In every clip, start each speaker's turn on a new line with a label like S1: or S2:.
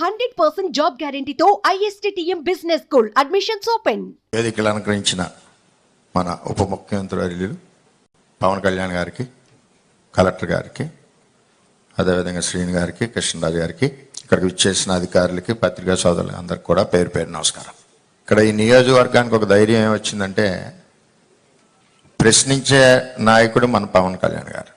S1: Hundred percent job గ్యారంటీతో ISTM business school admissions open.
S2: వేదికలు అనుగ్రహించిన మన ఉప ముఖ్యమంత్రి పవన్ కళ్యాణ్ గారికి కలెక్టర్ గారికి అదేవిధంగా శ్రీని గారికి కృష్ణరాజు గారికి ఇక్కడికి విచ్చేసిన అధికారులకి పత్రికా సోదరులకి అందరికి కూడా పేరు పేరు నమస్కారం. ఇక్కడ ఈ నియోజకవర్గానికి ఒక ధైర్యం ఏమొచ్చిందంటే ప్రశ్నించే నాయకుడు మన పవన్ కళ్యాణ్ గారు.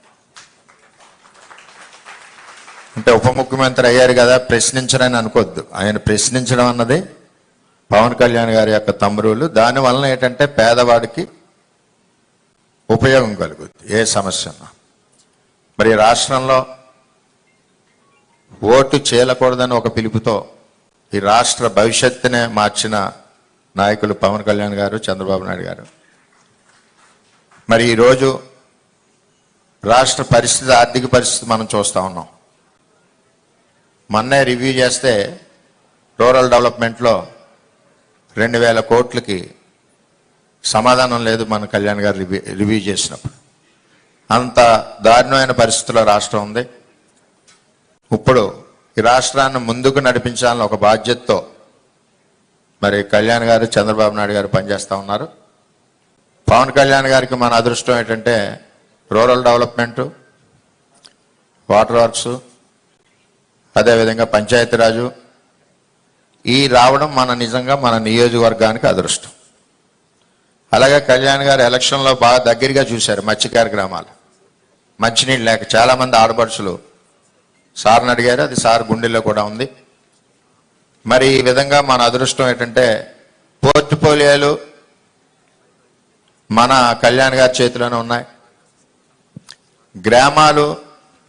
S2: అంటే ఉప ముఖ్యమంత్రి అయ్యారు కదా ప్రశ్నించరని అనుకోవద్దు ఆయన ప్రశ్నించడం అన్నది పవన్ కళ్యాణ్ గారి యొక్క తమ్మురులు. దాని వలన ఏంటంటే పేదవాడికి ఉపయోగం కలుగుద్ది ఏ సమస్య మరి రాష్ట్రంలో ఓటు చేయకూడదని ఒక పిలుపుతో ఈ రాష్ట్ర భవిష్యత్తునే మార్చిన నాయకులు పవన్ కళ్యాణ్ గారు చంద్రబాబు నాయుడు గారు. మరి ఈరోజు రాష్ట్ర పరిస్థితి ఆర్థిక పరిస్థితి మనం చూస్తూ ఉన్నాం. మొన్నే రివ్యూ చేస్తే రూరల్ డెవలప్మెంట్లో రెండు వేల కోట్లకి సమాధానం లేదు మన కళ్యాణ్ గారు రివ్యూ రివ్యూ చేసినప్పుడు. అంత దారుణమైన పరిస్థితుల్లో రాష్ట్రం ఉంది. ఇప్పుడు ఈ రాష్ట్రాన్ని ముందుకు నడిపించాలని ఒక బాధ్యతతో మరి కళ్యాణ్ గారు చంద్రబాబు నాయుడు గారు పనిచేస్తూ ఉన్నారు. పవన్ కళ్యాణ్ గారికి మన అదృష్టం ఏంటంటే రూరల్ డెవలప్మెంటు వాటర్ వర్క్స్ అదేవిధంగా పంచాయతీరాజు ఈ రావడం మన నిజంగా మన నియోజకవర్గానికి అదృష్టం. అలాగే కళ్యాణ్ గారు ఎలక్షన్లో బాగా దగ్గరగా చూశారు మత్స్యకార గ్రామాలు. మంచినీళ్ళు లేక చాలామంది ఆడపడుచులు. సార్ని అడిగారు అది సార్ గుండెల్లో కూడా ఉంది. మరి ఈ విధంగా మన అదృష్టం ఏంటంటే పోర్ట్ఫోలియోలు మన కళ్యాణ్ గారి చేతిలోనే ఉన్నాయి. గ్రామాలు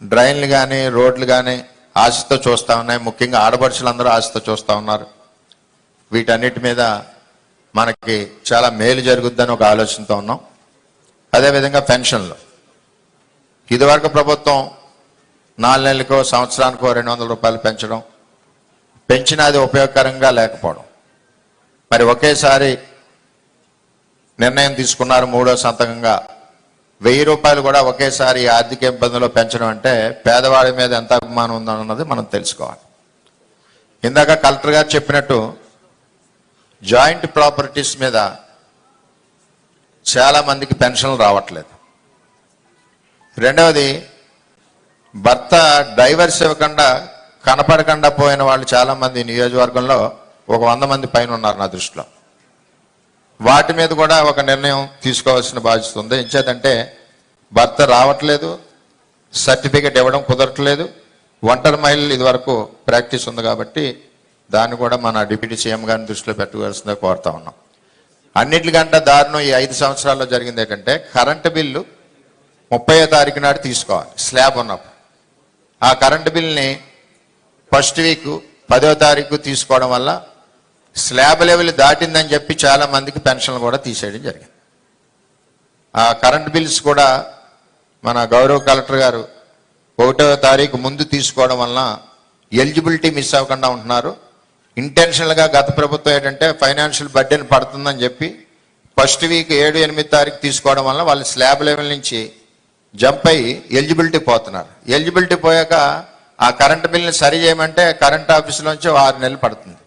S2: డ్రైన్లు కానీ రోడ్లు కానీ ఆశతో చూస్తూ ఉన్నాయి. ముఖ్యంగా ఆడపడుచులందరూ ఆశతో చూస్తూ ఉన్నారు. వీటన్నిటి మీద మనకి చాలా మేలు జరుగుద్దని ఒక ఆలోచనతో ఉన్నాం. అదేవిధంగా పెన్షన్లు. ఇదివరకు ప్రభుత్వం నాలుగు నెలలకో సంవత్సరానికో రెండు వందల రూపాయలు పెంచడం పెంచినా అది ఉపయోగకరంగా లేకపోవడం. మరి ఒకేసారి నిర్ణయం తీసుకున్నారు మూడో సంతకంగా. వెయ్యి రూపాయలు కూడా ఒకేసారి ఆర్థిక ఇబ్బందులు పెంచడం అంటే పేదవాడి మీద ఎంత అభిమానం ఉందన్నది మనం తెలుసుకోవాలి. ఇందాక కలెక్టర్ గారు చెప్పినట్టు జాయింట్ ప్రాపర్టీస్ మీద చాలా మందికి పెన్షన్లు రావట్లేదు. రెండవది భర్త డైవర్స్ ఇవ్వకుండా కనపడకుండా పోయిన వాళ్ళు చాలామంది నియోజకవర్గంలో ఒక వంద మంది పైన ఉన్నారు నా దృష్టిలో. వాటి మీద కూడా ఒక నిర్ణయం తీసుకోవాల్సిన బాధ్యత ఉంది. ఎంచేదంటే భర్త రావట్లేదు సర్టిఫికేట్ ఇవ్వడం కుదరట్లేదు ఒంటరి మహిళలు ఇదివరకు ప్రాక్టీస్ ఉంది కాబట్టి దాన్ని కూడా మన డిప్యూటీ సీఎం గారిని దృష్టిలో పెట్టుకోవాల్సిందే కోరుతా ఉన్నాం. అన్నిటికంటే దారుణం ఈ ఐదు సంవత్సరాల్లో జరిగింది ఏంటంటే కరెంటు బిల్లు ముప్పై తారీఖు నాడు తీసుకోవాలి స్లాబ్ ఉన్నప్పుడు. ఆ కరెంటు బిల్ని ఫస్ట్ వీక్ పదో తారీఖు తీసుకోవడం వల్ల స్లాబ్ లెవెల్ దాటిందని చెప్పి చాలా మందికి పెన్షన్లు కూడా తీసేయడం జరిగింది. ఆ కరెంట్ బిల్స్ కూడా మన గౌరవ కలెక్టర్ గారు ఒకటో తారీఖు ముందు తీసుకోవడం వలన ఎలిజిబిలిటీ మిస్ అవ్వకుండా ఉంటున్నారు. ఇంటెన్షనల్గా గత ప్రభుత్వం ఏంటంటే ఫైనాన్షియల్ బర్డెన్ పడుతుందని చెప్పి ఫస్ట్ వీక్ ఏడు ఎనిమిది తారీఖు తీసుకోవడం వల్ల వాళ్ళు స్లాబ్ లెవెల్ నుంచి జంప్ అయ్యి ఎలిజిబిలిటీ పోతున్నారు. ఎలిజిబిలిటీ పోయాక ఆ కరెంట్ బిల్ని సరి చేయమంటే కరెంట్ ఆఫీసులోంచి ఆరు నెలలు పడుతుంది.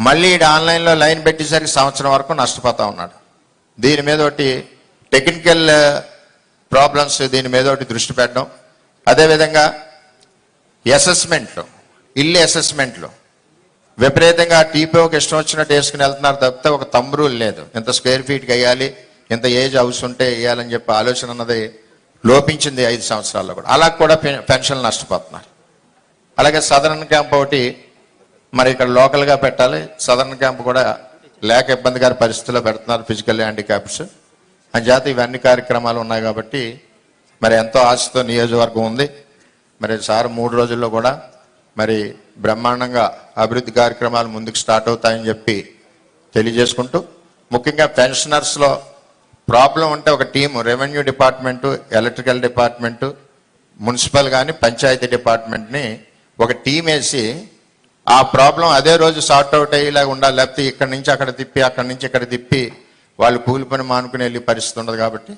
S2: మళ్ళీ ఈడు ఆన్లైన్లో లైన్ పెట్టేసరికి సంవత్సరం వరకు నష్టపోతా ఉన్నాడు. దీని మీద ఒకటి టెక్నికల్ ప్రాబ్లమ్స్ దీని మీద ఒకటి దృష్టి పెట్టడం. అదేవిధంగా అసెస్మెంట్లు ఇల్లు అసెస్మెంట్లు. విపరీతంగా టీపీఓకి ఇష్టం వచ్చినట్టు వేసుకుని వెళ్తున్నారు తప్పితే ఒక తమ్మురూలు లేదు. ఇంత స్క్వేర్ ఫీట్కి వేయాలి ఇంత ఏజ్ హౌస్ ఉంటే వేయాలని చెప్పి ఆలోచన అన్నది లోపించింది ఐదు సంవత్సరాల్లో కూడా. అలా కూడా పె- పెన్షన్లు నష్టపోతున్నారు. అలాగే సదరన్ క్యాంప్ ఒకటి మరి ఇక్కడ లోకల్గా పెట్టాలి. సదరన్ క్యాంప్ కూడా లేక ఇబ్బందికర పరిస్థితుల్లో పెడుతున్నారు ఫిజికల్ హ్యాండిక్యాప్స్ అంచేత ఇవన్నీ కార్యక్రమాలు ఉన్నాయి కాబట్టి మరి ఎంతో ఆశతో నియోజకవర్గం ఉంది. మరి సార్ మూడు రోజుల్లో కూడా మరి బ్రహ్మాండంగా అభివృద్ధి కార్యక్రమాలు ముందుకు స్టార్ట్ అవుతాయని చెప్పి తెలియజేసుకుంటూ ముఖ్యంగా పెన్షనర్స్లో ప్రాబ్లం ఉంటే ఒక team revenue department electrical department municipal కానీ పంచాయతీ డిపార్ట్మెంట్ని ఒక టీం వేసి ఆ ప్రాబ్లం అదే రోజు సార్ట్ అవుట్ అయ్యేలాగా ఉండాలి. లేకపోతే ఇక్కడి నుంచి అక్కడ తిప్పి అక్కడి నుంచి ఇక్కడ తిప్పి వాళ్ళు కూలి పని మానుకుని వెళ్ళి పరిస్థితి ఉండదు కాబట్టి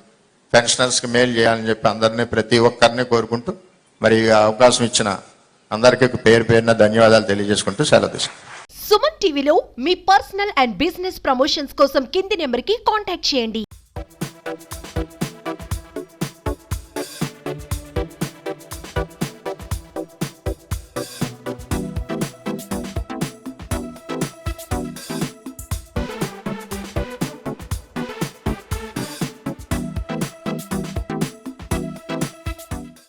S2: పెన్షనర్స్కి మేలు చేయాలని చెప్పి అందరినీ ప్రతి ఒక్కరిని కోరుకుంటూ మరి అవకాశం ఇచ్చిన అందరికీ పేరు పేరున ధన్యవాదాలు తెలియజేసుకుంటూ సెలవు
S1: సుమన్ టీవీలో మీ పర్సనల్ అండ్ బిజినెస్ ప్రమోషన్స్ కోసం కింది నెంబర్కి కాంటాక్ట్ చేయండి.